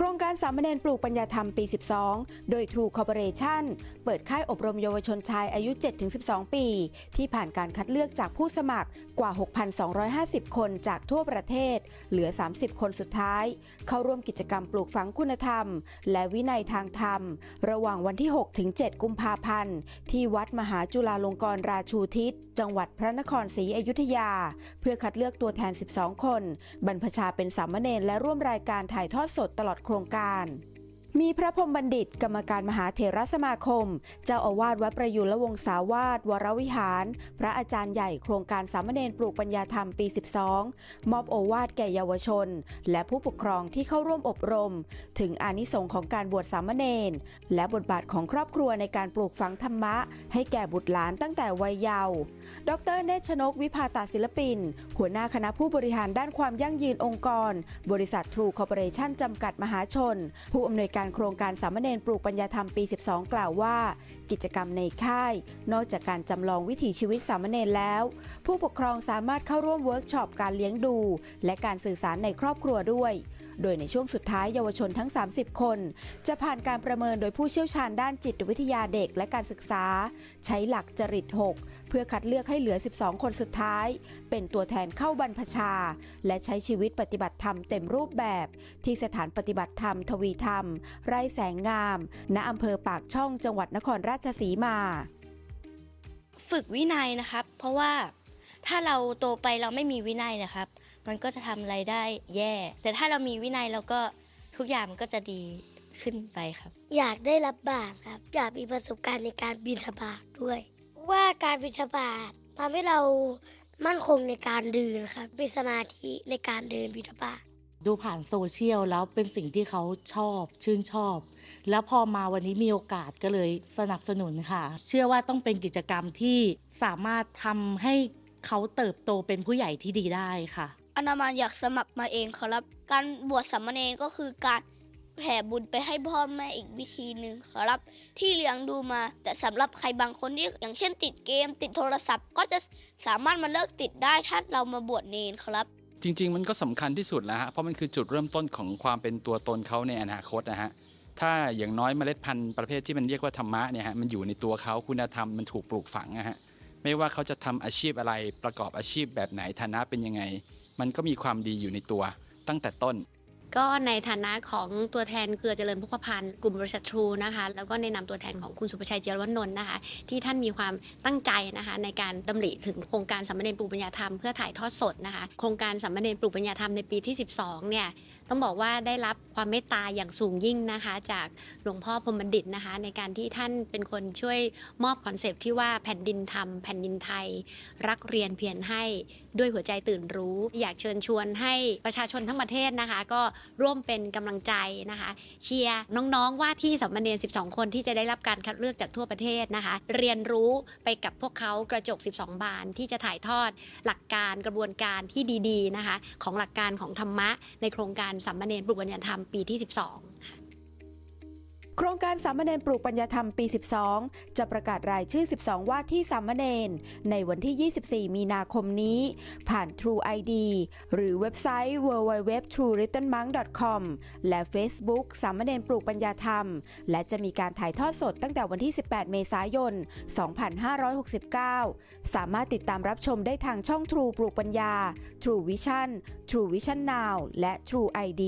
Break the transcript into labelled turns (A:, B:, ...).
A: โครงการสามเณรปลูกปัญญาธรรมปี 12 โดย True Corporation เปิดค่ายอบรมเยาวชนชายอายุ 7-12 ปี ที่ผ่านการคัดเลือกจากผู้สมัครกว่า 6,250 คนจากทั่วประเทศ เหลือ 30 คนสุดท้าย เข้าร่วมกิจกรรมปลูกฝังคุณธรรม และวินัยทางธรรม ระหว่างวันที่ 6-7 กุมภาพันธ์ ที่วัดมหาจุฬาลงกรณราชูทิศ จังหวัดพระนครศรีอยุธยา เพื่อคัดเลือกตัวแทน 12 คน บรรพชาเป็นสามเณรและร่วมรายการถ่ายทอดสดตลอดโครงการ มีพระพรหมบัณฑิต กรรมการมหาเถรสมาคม เจ้าอาวาสวัดประยุรวงศาวาสวรวิหาร พระอาจารย์ใหญ่โครงการสามเณรปลูกปัญญาธรรมปี 12 มอบโอวาทแก่เยาวชน และผู้ปกครองที่เข้าร่วมอบรม ถึงอานิสงส์ของการบวชสามเณรและบทบาทของครอบครัวในการปลูกฝังธรรมะ ให้แก่บุตรหลานตั้งแต่วัยเยาว์ ดรเนชชนกวิภาตาศิลปิน หัวหน้าคณะผู้บริหารด้านความยั่งยืนองค์กร บริษัททรูคอร์ปอเรชั่นจำกัดมหาชน ผู้อำนวยการโครงการสามเณรปลูกปัญญาธรรมปี 12 กล่าวว่า กิจกรรมในค่าย นอกจากการจำลองวิถีชีวิตสามเณรแล้ว ผู้ปกครองสามารถเข้าร่วมเวิร์กช็อปการเลี้ยงดู และการสื่อสารในครอบครัวด้วยโดยในช่วงสุดท้ายเยาวชนทั้ง 30 คน จะผ่านการประเมินโดยผู้เชี่ยวชาญด้านจิตวิทยาเด็กและการศึกษา ใช้หลักจริต 6 เพื่อคัดเลือกให้เหลือ 12 คนสุดท้าย เป็นตัวแทนเข้าบรรพชา และใช้ชีวิตปฏิบัติธรรมเต็มรูปแบบ ที่สถานปฏิบัติธรรมทวีธรรม ไร่แสงงาม ณอำเภอปากช่องจังหวัดนครราชสีมา
B: ฝึกวินัยนะครับ เพราะว่าถ้าเราโตไปเราไม่มีวินัยนะครับ มันก็จะทำอะไรได้แย่ แต่ถ้าเรามีวินัยเราก็ทุกอย่างมันก็จะดีขึ้นไปครับ
C: อยากได้รับบาตรครับ อยากมีประสบการณ์ในการบินบาตด้วย ว่าการบินบาตทำให้เรามั่นคงในการเดินครับมีสมาธิในการเดินบิณฑบาต
D: ดูผ่านโซเชียลแล้วเป็นสิ่งที่เขาชอบชื่นชอบ แล้วพอมาวันนี้มีโอกาสก็เลยสนับสนุนค่ะ เชื่อว่าต้องเป็นกิจกรรมที่สามารถทำให้เขาเติบโตเป็นผู้ใหญ่ที่ดีได้ค่ะ
E: อนามาอยากสมัครมาเองครับ การบวชสามเณรก็คือการ แผ่บุญไปให้พ่อแม่อีกวิธีหนึ่งครับ ที่เลี้ยงดูมา แต่สำหรับใครบางคนที่อย่างเช่นติดเกม ติดโทรศัพท์ ก็จะสามารถมาเลิกติดได้ถ้าเรามาบวชเนรครับ
F: จริง ๆ มันก็สำคัญที่สุดแล้วฮะเพราะมันคือจุดเริ่มต้นของความเป็นตัวตนเขาในอนาคตนะฮะถ้าอย่างน้อยเมล็ดพันธุ์ประเภทที่มันเรียกว่าธรรมะเนี่ยฮะมันอยู่ในตัวเขาคุณธรรมมันถูกปลูกฝังนะฮะไม่ว่าเขาจะทำอาชีพอะไรประกอบอาชีพแบบไหนฐานะเป็นยังไง มันก็มีความดีอยู่ในตัวตั้งแต่ต้น
G: ก็ในฐานะของตัวแทนเครือเจริญพุกพันธ์กลุ่มบริษัททรูนะคะแล้วก็ในนามตัวแทนของคุณสุภชัยเจริญวนนท์นะคะ ที่ท่านมีความตั้งใจนะคะ ในการดำริถึงโครงการสัมมเนปลูกปัญญาธรรมเพื่อถ่ายทอดสดนะคะ โครงการสัมมเนปลูกปัญญาธรรมในปีที่ 12เนี่ย ต้องบอกว่าได้รับความเมตตาอย่างสูงยิ่งนะคะ จากหลวงพ่อพรมบัณฑิตนะคะ ในการที่ท่านเป็นคนช่วยมอบคอนเซปต์ที่ว่าแผ่นดินธรรมแผ่นดินไทย รักเรียนเพียรให้ด้วยหัวใจตื่นรู้ อยากเชิญชวนให้ประชาชนทั้งประเทศนะคะ ก็ร่วมเป็นกำลังใจนะคะ เชียร์น้องๆว่าที่สัมมเนร12 คนที่จะได้รับการคัดเลือกจากทั่วประเทศนะคะ เรียนรู้ไปกับพวกเขากระจก 12 บานที่จะถ่ายทอดหลักการกระบวนการที่ดีๆนะคะ ของหลักการของธรรมะในโครงการสัมมเนรปลุกปัญญาธรรมปีที่ 12
A: โครงการสามเณรปลูกปัญญาธรรมปี 12 จะประกาศรายชื่อ 12 ว่าที่สามเณรในวันที่ 24 มีนาคมนี้ ผ่าน True ID หรือเว็บไซต์ www.truelittlemonk.com และ Facebook สามเณรปลูกปัญญาธรรม และจะมีการถ่ายทอดสดตั้งแต่วันที่ 18 เมษายน 2569 สามารถติดตามรับชมได้ทางช่อง True ปลูกปัญญา True Vision True Vision Now และ True ID